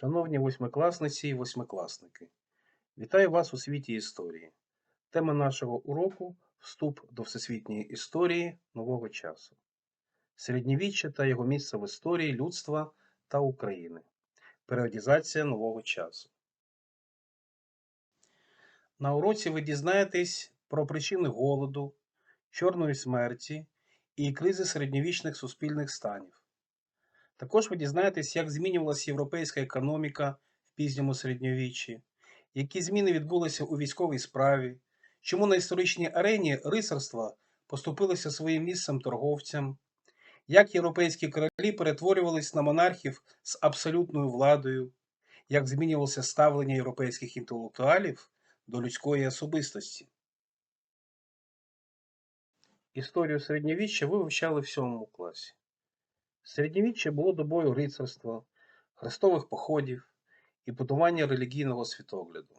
Шановні восьмикласниці і восьмикласники, вітаю вас у світі історії. Тема нашого уроку вступ до всесвітньої історії нового часу. Середньовіччя та його місце в історії людства та України. Періодізація нового часу. На уроці ви дізнаєтесь про причини голоду, чорної смерті і кризи середньовічних суспільних станів. Також ви дізнаєтесь, як змінювалася європейська економіка в пізньому середньовіччі, які зміни відбулися у військовій справі, чому на історичній арені рицарства поступилися своїм місцем торговцям, як європейські королі перетворювались на монархів з абсолютною владою, як змінювалося ставлення європейських інтелектуалів до людської особистості. Історію середньовіччя ви вивчали в сьомому класі. Середньовіччя було добою рицарства, хрестових походів і будування релігійного світогляду.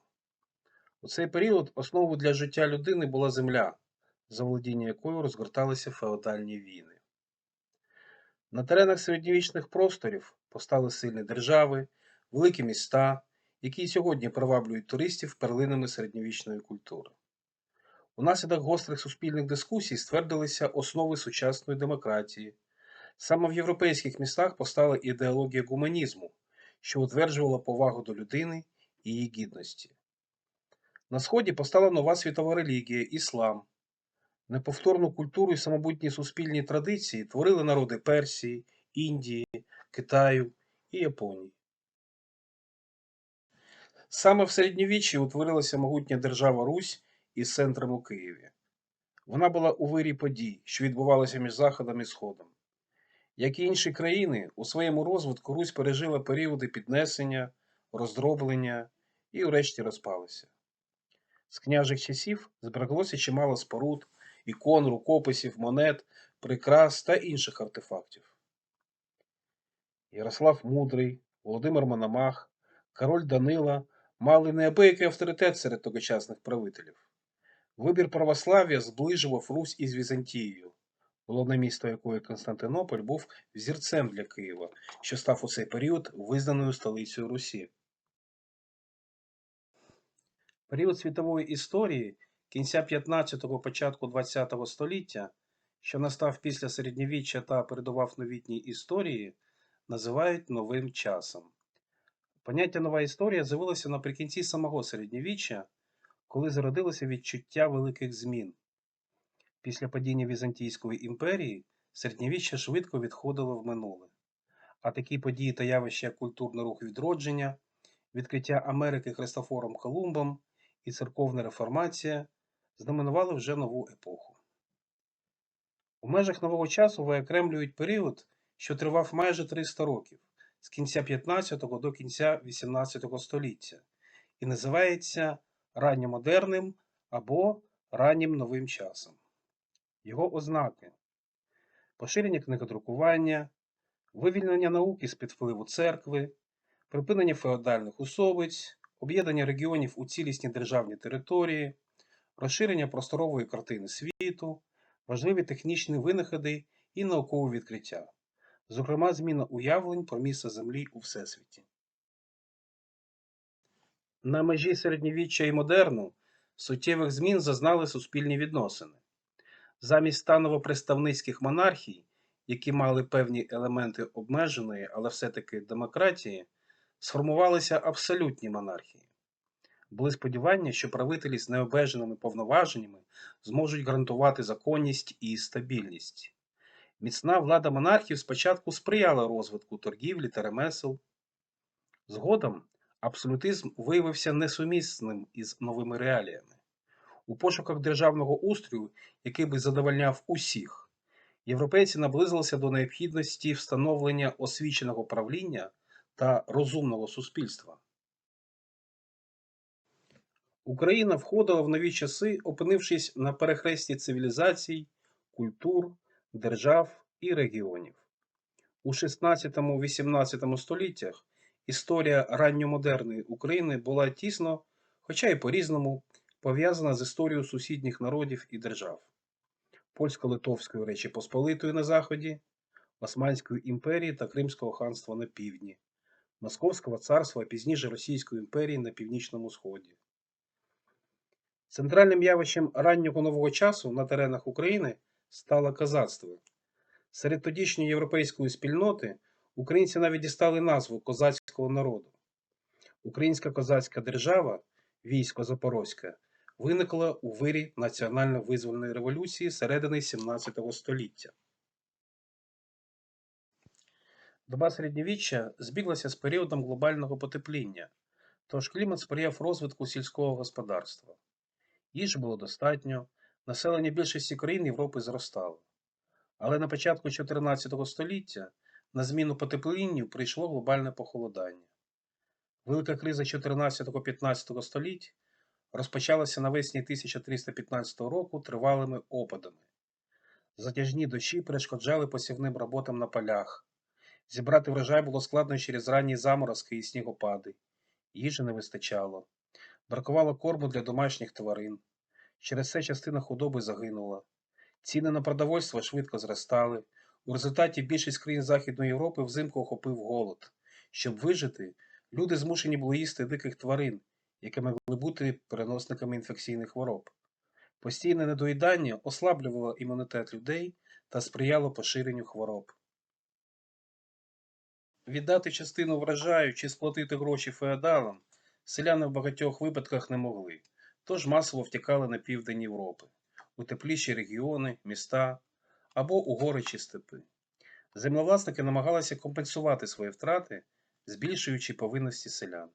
У цей період основою для життя людини була земля, за володіння якою розгорталися феодальні війни. На теренах середньовічних просторів постали сильні держави, великі міста, які й сьогодні приваблюють туристів перлинами середньовічної культури. Унаслідок гострих суспільних дискусій ствердилися основи сучасної демократії. Саме в європейських містах постала ідеологія гуманізму, що утверджувала повагу до людини і її гідності. На Сході постала нова світова релігія іслам. Неповторну культуру і самобутні суспільні традиції творили народи Персії, Індії, Китаю і Японії. Саме в середньовіччі утворилася могутня держава Русь із центром у Києві. Вона була у вирі подій, що відбувалися між Заходом і Сходом. Як і інші країни, у своєму розвитку Русь пережила періоди піднесення, роздроблення і врешті розпалася. З княжих часів збереглося чимало споруд, ікон, рукописів, монет, прикрас та інших артефактів. Ярослав Мудрий, Володимир Мономах, король Данила мали неабиякий авторитет серед тогочасних правителів. Вибір православ'я зближував Русь із Візантією, головне місто якої Константинополь був взірцем для Києва, що став у цей період визнаною столицею Русі. Період світової історії кінця 15-го початку 20-го століття, що настав після середньовіччя та передував новітній історії, називають новим часом. Поняття нова історія з'явилося наприкінці самого середньовіччя, коли зародилося відчуття великих змін. Після падіння Візантійської імперії середньовіччя швидко відходило в минуле. А такі події та явища, як культурний рух відродження, відкриття Америки Христофором Колумбом і церковна реформація знаменували вже нову епоху. У межах нового часу виокремлюють період, що тривав майже 300 років з кінця 15 до кінця 18 століття і називається ранньомодерним або раннім новим часом. Його ознаки поширення книгодрукування, вивільнення науки з-під впливу церкви, припинення феодальних особиць, об'єднання регіонів у цілісні державні території, розширення просторової картини світу, важливі технічні винаходи і наукові відкриття, зокрема, зміна уявлень про місце Землі у Всесвіті. На межі середньовіччя і модерну суттєвих змін зазнали суспільні відносини. Замість станово-представницьких монархій, які мали певні елементи обмеженої, але все-таки демократії, сформувалися абсолютні монархії. Були сподівання, що правителі з необмеженими повноваженнями зможуть гарантувати законність і стабільність. Міцна влада монархів спочатку сприяла розвитку торгівлі та ремесел. Згодом абсолютизм виявився несумісним із новими реаліями. У пошуках державного устрою, який би задовольняв усіх, європейці наблизилися до необхідності встановлення освіченого правління та розумного суспільства. Україна входила в нові часи, опинившись на перехресті цивілізацій, культур, держав і регіонів. У 16-18 століттях історія ранньомодерної України була тісно, хоча й по-різному, пов'язана з історією сусідніх народів і держав Польсько-Литовської Речі Посполитої на Заході, Османської імперії та Кримського ханства на півдні, Московського царства, а пізніше Російської імперії на Північному Сході. Центральним явищем раннього нового часу на теренах України стало козацтво. Серед тодішньої європейської спільноти українці навіть дістали назву козацького народу. Українська козацька держава, військо Запорозьке, виникла у вирі національно-визвольної революції середини 17 століття. Доба середньовіччя збіглася з періодом глобального потепління, тож клімат сприяв розвитку сільського господарства. Їжі було достатньо, населення більшості країн Європи зростало. Але на початку 14 століття на зміну потеплінню прийшло глобальне похолодання. Велика криза 14-15 століть розпочалася навесні 1315 року тривалими опадами. Затяжні дощі перешкоджали посівним роботам на полях. Зібрати врожай було складно через ранні заморозки і снігопади. Їжі не вистачало. Бракувало корму для домашніх тварин. Через це частина худоби загинула. Ціни на продовольство швидко зростали. У результаті більшість країн Західної Європи взимку охопив голод. Щоб вижити, люди змушені були їсти диких тварин, які могли бути переносниками інфекційних хвороб. Постійне недоїдання ослаблювало імунітет людей та сприяло поширенню хвороб. Віддати частину врожаю чи сплатити гроші феодалам селяни в багатьох випадках не могли, тож масово втікали на південь Європи, у тепліші регіони, міста або у гори чи степи. Землевласники намагалися компенсувати свої втрати, збільшуючи повинності селян.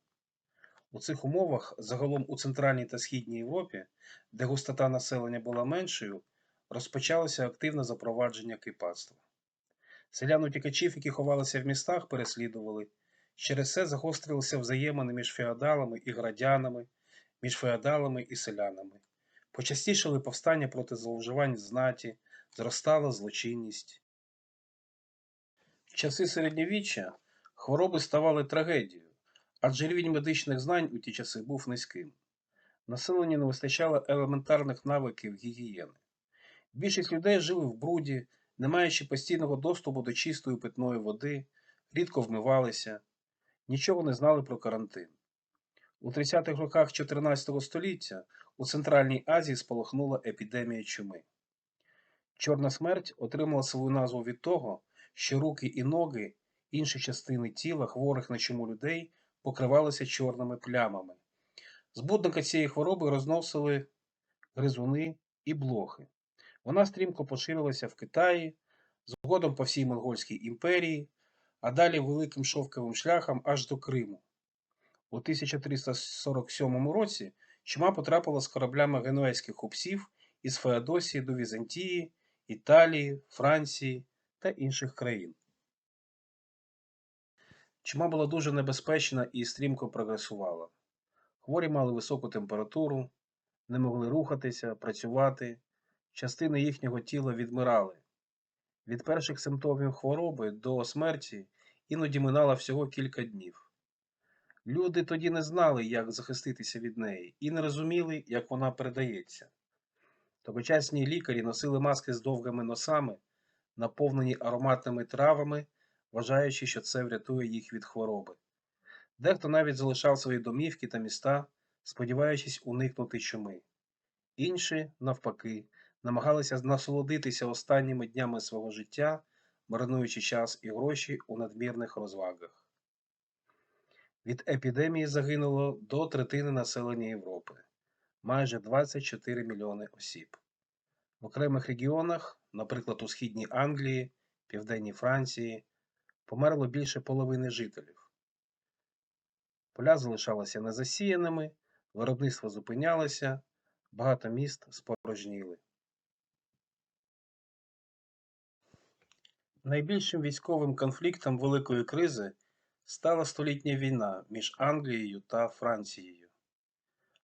У цих умовах, загалом у Центральній та Східній Європі, де густота населення була меншою, розпочалося активне запровадження кріпацтва. Селян утікачів, які ховалися в містах, переслідували. Через це загострилися взаємини між феодалами і градянами, між феодалами і селянами. Почастішали повстання проти зловживань знаті, зростала злочинність. В часи середньовіччя хвороби ставали трагедією, адже рівень медичних знань у ті часи був низьким. Населенню не вистачало елементарних навиків гігієни. Більшість людей жили в бруді, не маючи постійного доступу до чистої питної води, рідко вмивалися, нічого не знали про карантин. У 30-х роках 14 століття у Центральній Азії спалахнула епідемія чуми. Чорна смерть отримала свою назву від того, що руки і ноги, інші частини тіла хворих на чуму людей покривалися чорними плямами. Збудника цієї хвороби розносили гризуни і блохи. Вона стрімко поширилася в Китаї, згодом по всій Монгольській імперії, а далі великим шовковим шляхом аж до Криму. У 1347 році чума потрапила з кораблями генуезьких купців із Феодосії до Візантії, Італії, Франції та інших країн. Чума була дуже небезпечна і стрімко прогресувала. Хворі мали високу температуру, не могли рухатися, працювати, частини їхнього тіла відмирали. Від перших симптомів хвороби до смерті іноді минало всього кілька днів. Люди тоді не знали, як захиститися від неї, і не розуміли, як вона передається. Тогочасні лікарі носили маски з довгими носами, наповнені ароматними травами, вважаючи, що це врятує їх від хвороби. Дехто навіть залишав свої домівки та міста, сподіваючись уникнути чуми. Інші, навпаки, намагалися насолодитися останніми днями свого життя, марнуючи час і гроші у надмірних розвагах. Від епідемії загинуло до третини населення Європи майже 24 мільйони осіб. В окремих регіонах, наприклад, у східній Англії, Південній Франції, померло більше половини жителів. Поля залишалися незасіяними, виробництво зупинялося, багато міст спорожніли. Найбільшим військовим конфліктом Великої кризи стала столітня війна між Англією та Францією.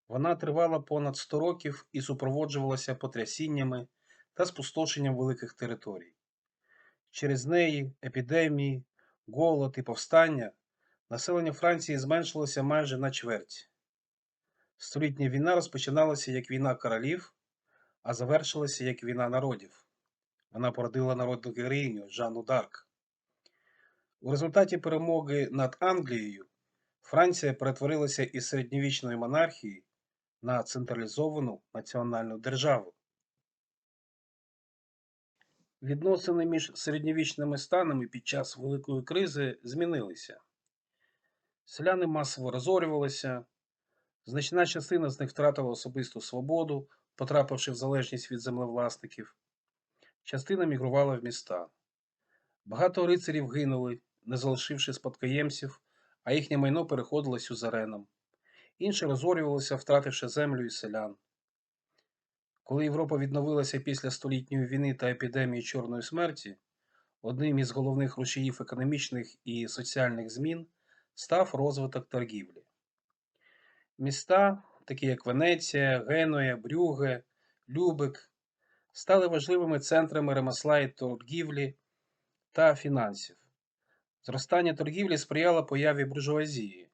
Вона тривала понад 100 років і супроводжувалася потрясіннями та спустошенням великих територій. Через неї, епідемії, голод і повстання населення Франції зменшилося майже на чверть. Столітня війна розпочиналася як війна королів, а завершилася як війна народів. Вона породила народну героїню Жанну Дарк. У результаті перемоги над Англією Франція перетворилася із середньовічної монархії на централізовану національну державу. Відносини між середньовічними станами під час Великої кризи змінилися. Селяни масово розорювалися, значна частина з них втратила особисту свободу, потрапивши в залежність від землевласників. Частина мігрувала в міста. Багато рицарів гинули, не залишивши спадкоємців, а їхнє майно переходило сюзеренам. Інші розорювалися, втративши землю і селян. Коли Європа відновилася після столітньої війни та епідемії Чорної смерті, одним із головних рушіїв економічних і соціальних змін став розвиток торгівлі. Міста, такі як Венеція, Генуя, Брюге, Любек, стали важливими центрами ремесла і торгівлі та фінансів. Зростання торгівлі сприяло появі буржуазії,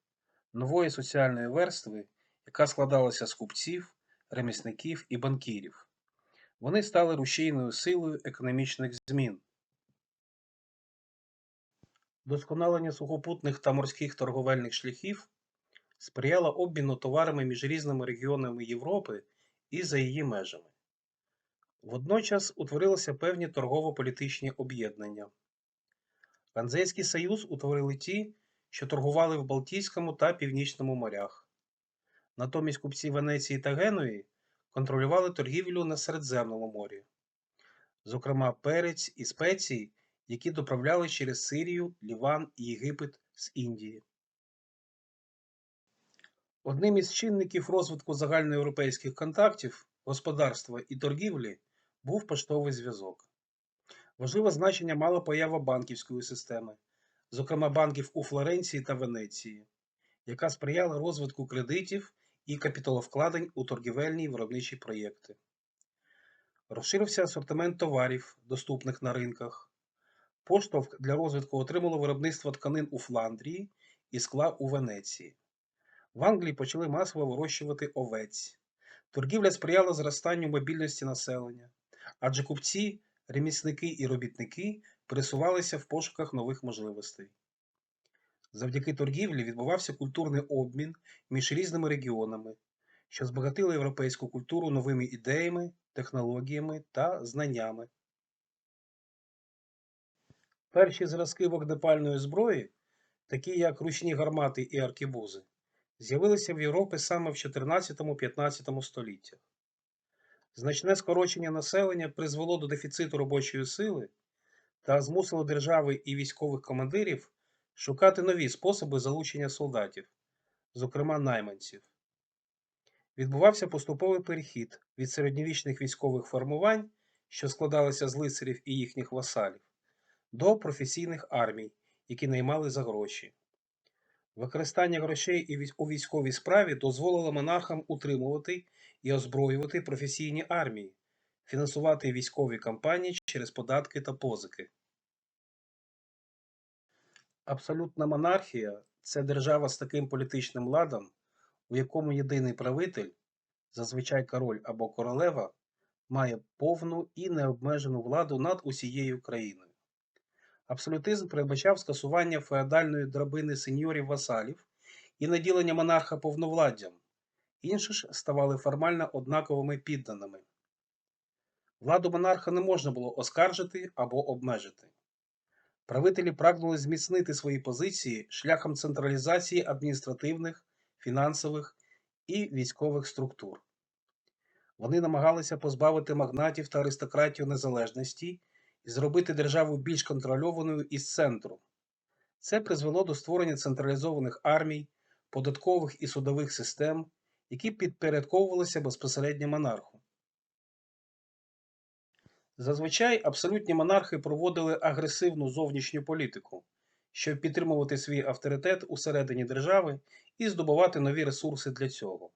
нової соціальної верстви, яка складалася з купців, ремісників і банкірів. Вони стали рушійною силою економічних змін. Досконалення сухопутних та морських торговельних шляхів сприяло обміну товарами між різними регіонами Європи і за її межами. Водночас утворилися певні торгово-політичні об'єднання. Ганзейський союз утворили ті, що торгували в Балтійському та Північному морях. Натомість купці Венеції та Генуї контролювали торгівлю на Середземному морі, зокрема перець і спеції, які доправляли через Сирію, Ліван і Єгипет з Індії. Одним із чинників розвитку загальноєвропейських контактів, господарства і торгівлі був поштовий зв'язок. Важливе значення мала поява банківської системи, зокрема банків у Флоренції та Венеції, яка сприяла розвитку кредитів і капіталовкладень у торгівельні і виробничі проєкти. Розширився асортимент товарів, доступних на ринках. Поштовх для розвитку отримало виробництво тканин у Фландрії і скла у Венеції. В Англії почали масово вирощувати овець. Торгівля сприяла зростанню мобільності населення, адже купці, ремісники і робітники пересувалися в пошуках нових можливостей. Завдяки торгівлі відбувався культурний обмін між різними регіонами, що збагатило європейську культуру новими ідеями, технологіями та знаннями. Перші зразки вогнепальної зброї, такі як ручні гармати і аркебузи, з'явилися в Європі саме в 14-15 століттях. Значне скорочення населення призвело до дефіциту робочої сили та змусило держави і військових командирів шукати нові способи залучення солдатів, зокрема найманців. Відбувався поступовий перехід від середньовічних військових формувань, що складалися з лицарів і їхніх васалів, до професійних армій, які наймали за гроші. Використання грошей у військовій справі дозволило монархам утримувати і озброювати професійні армії, фінансувати військові кампанії через податки та позики. Абсолютна монархія це держава з таким політичним ладом, у якому єдиний правитель, зазвичай король або королева, має повну і необмежену владу над усією країною. Абсолютизм передбачав скасування феодальної драбини сеньорів васалів і наділення монарха повновладдям, інші ж ставали формально однаковими підданими. Владу монарха не можна було оскаржити або обмежити. Правителі прагнули зміцнити свої позиції шляхом централізації адміністративних, фінансових і військових структур. Вони намагалися позбавити магнатів та аристократію незалежності і зробити державу більш контрольованою із центру. Це призвело до створення централізованих армій, податкових і судових систем, які підпорядковувалися безпосередньо монарху. Зазвичай абсолютні монархи проводили агресивну зовнішню політику, щоб підтримувати свій авторитет усередині держави і здобувати нові ресурси для цього.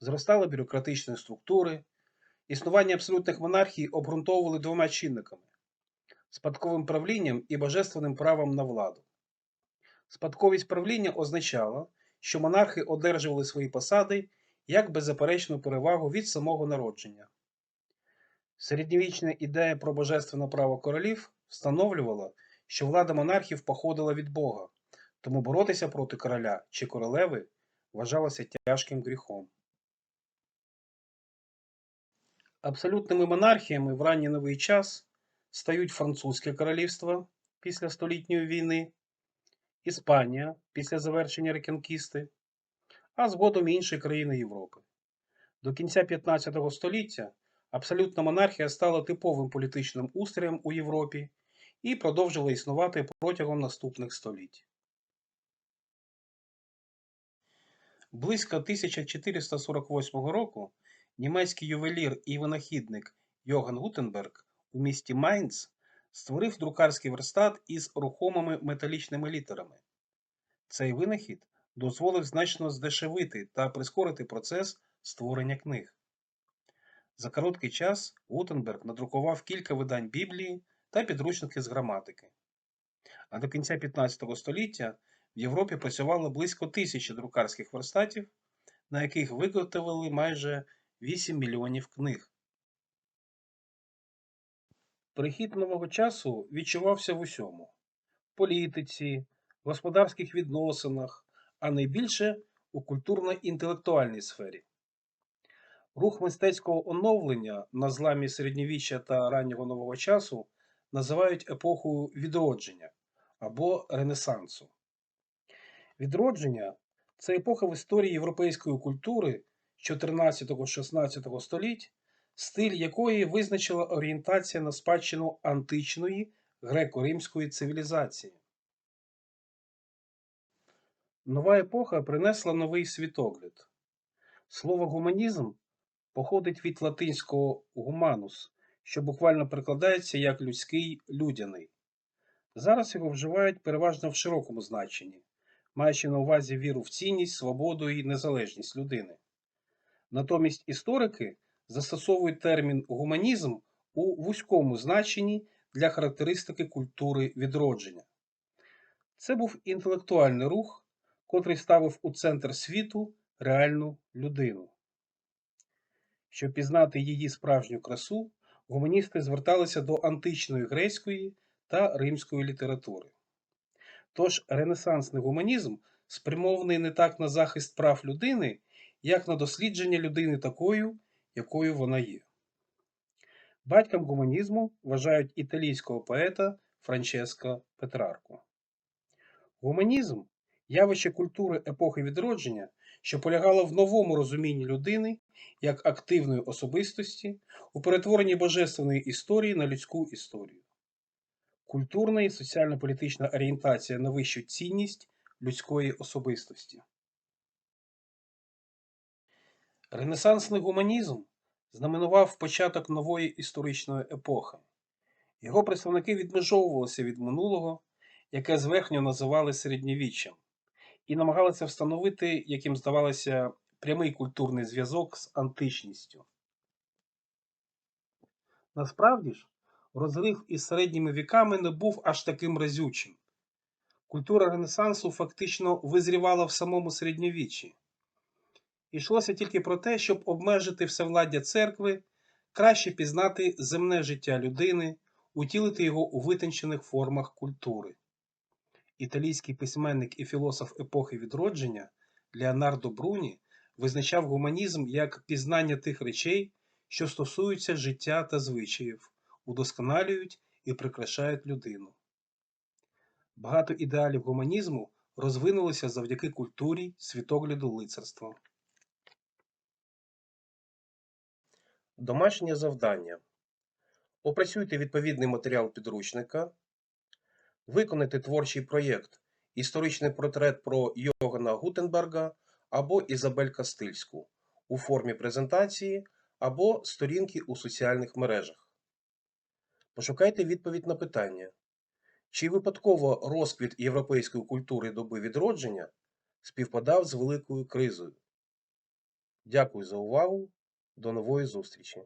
Зростали бюрократичні структури. Існування абсолютних монархій обґрунтовували двома чинниками спадковим правлінням і божественним правом на владу. Спадковість правління означала, що монархи одержували свої посади як беззаперечну перевагу від самого народження. Середньовічна ідея про божественне право королів встановлювала, що влада монархів походила від Бога, тому боротися проти короля чи королеви вважалося тяжким гріхом. Абсолютними монархіями в ранній новий час стають Французьке королівство після Столітньої війни, Іспанія після завершення Реконкісти, а згодом інші країни Європи. До кінця 15 століття абсолютна монархія стала типовим політичним устроєм у Європі і продовжила існувати протягом наступних століть. Близько 1448 року німецький ювелір і винахідник Йоган Гутенберг у місті Майнц створив друкарський верстат із рухомими металічними літерами. Цей винахід дозволив значно здешевити та прискорити процес створення книг. За короткий час Гутенберг надрукував кілька видань Біблії та підручники з граматики. А до кінця 15 століття в Європі працювало близько тисячі друкарських верстатів, на яких виготовили майже 8 мільйонів книг. Перехід нового часу відчувався в усьому політиці, господарських відносинах, а найбільше у культурно-інтелектуальній сфері. Рух мистецького оновлення на зламі середньовіччя та раннього нового часу називають епохою відродження або Ренесансу. Відродження це епоха в історії європейської культури 14-16 століть, стиль якої визначила орієнтація на спадщину античної греко-римської цивілізації. Нова епоха принесла новий світогляд. Слово гуманізм походить від латинського гуманус, що буквально перекладається як людський людяний. Зараз його вживають переважно в широкому значенні, маючи на увазі віру в цінність, свободу і незалежність людини. Натомість історики застосовують термін гуманізм у вузькому значенні для характеристики культури відродження. Це був інтелектуальний рух, котрий ставив у центр світу реальну людину. Щоб пізнати її справжню красу, гуманісти зверталися до античної грецької та римської літератури. Тож ренесансний гуманізм спрямований не так на захист прав людини, як на дослідження людини такою, якою вона є. Батьком гуманізму вважають італійського поета Франческо Петрарко. Гуманізм явище культури епохи відродження, що полягало в новому розумінні людини як активної особистості у перетворенні божественної історії на людську історію. Культурна і соціально-політична орієнтація на вищу цінність людської особистості. Ренесансний гуманізм знаменував початок нової історичної епохи. Його представники відмежовувалися від минулого, яке зверхньо називали середньовіччям, і намагалися встановити, яким здавалося, прямий культурний зв'язок з античністю. Насправді ж, розрив із середніми віками не був аж таким разючим. Культура Ренесансу фактично визрівала в самому середньовіччі. Йшлося тільки про те, щоб обмежити всевладдя церкви, краще пізнати земне життя людини, утілити його у витончених формах культури. Італійський письменник і філософ епохи відродження Леонардо Бруні визначав гуманізм як пізнання тих речей, що стосуються життя та звичаїв, удосконалюють і прикрашають людину. Багато ідеалів гуманізму розвинулися завдяки культурі світогляду лицарства. Домашнє завдання. Опрацюйте відповідний матеріал підручника. Виконайте творчий проєкт Історичний портрет про Йогана Гутенберга або Ізабель Кастильську у формі презентації або сторінки у соціальних мережах. Пошукайте відповідь на питання, чи випадково розквіт європейської культури доби відродження співпадав з великою кризою. Дякую за увагу. До нової зустрічі!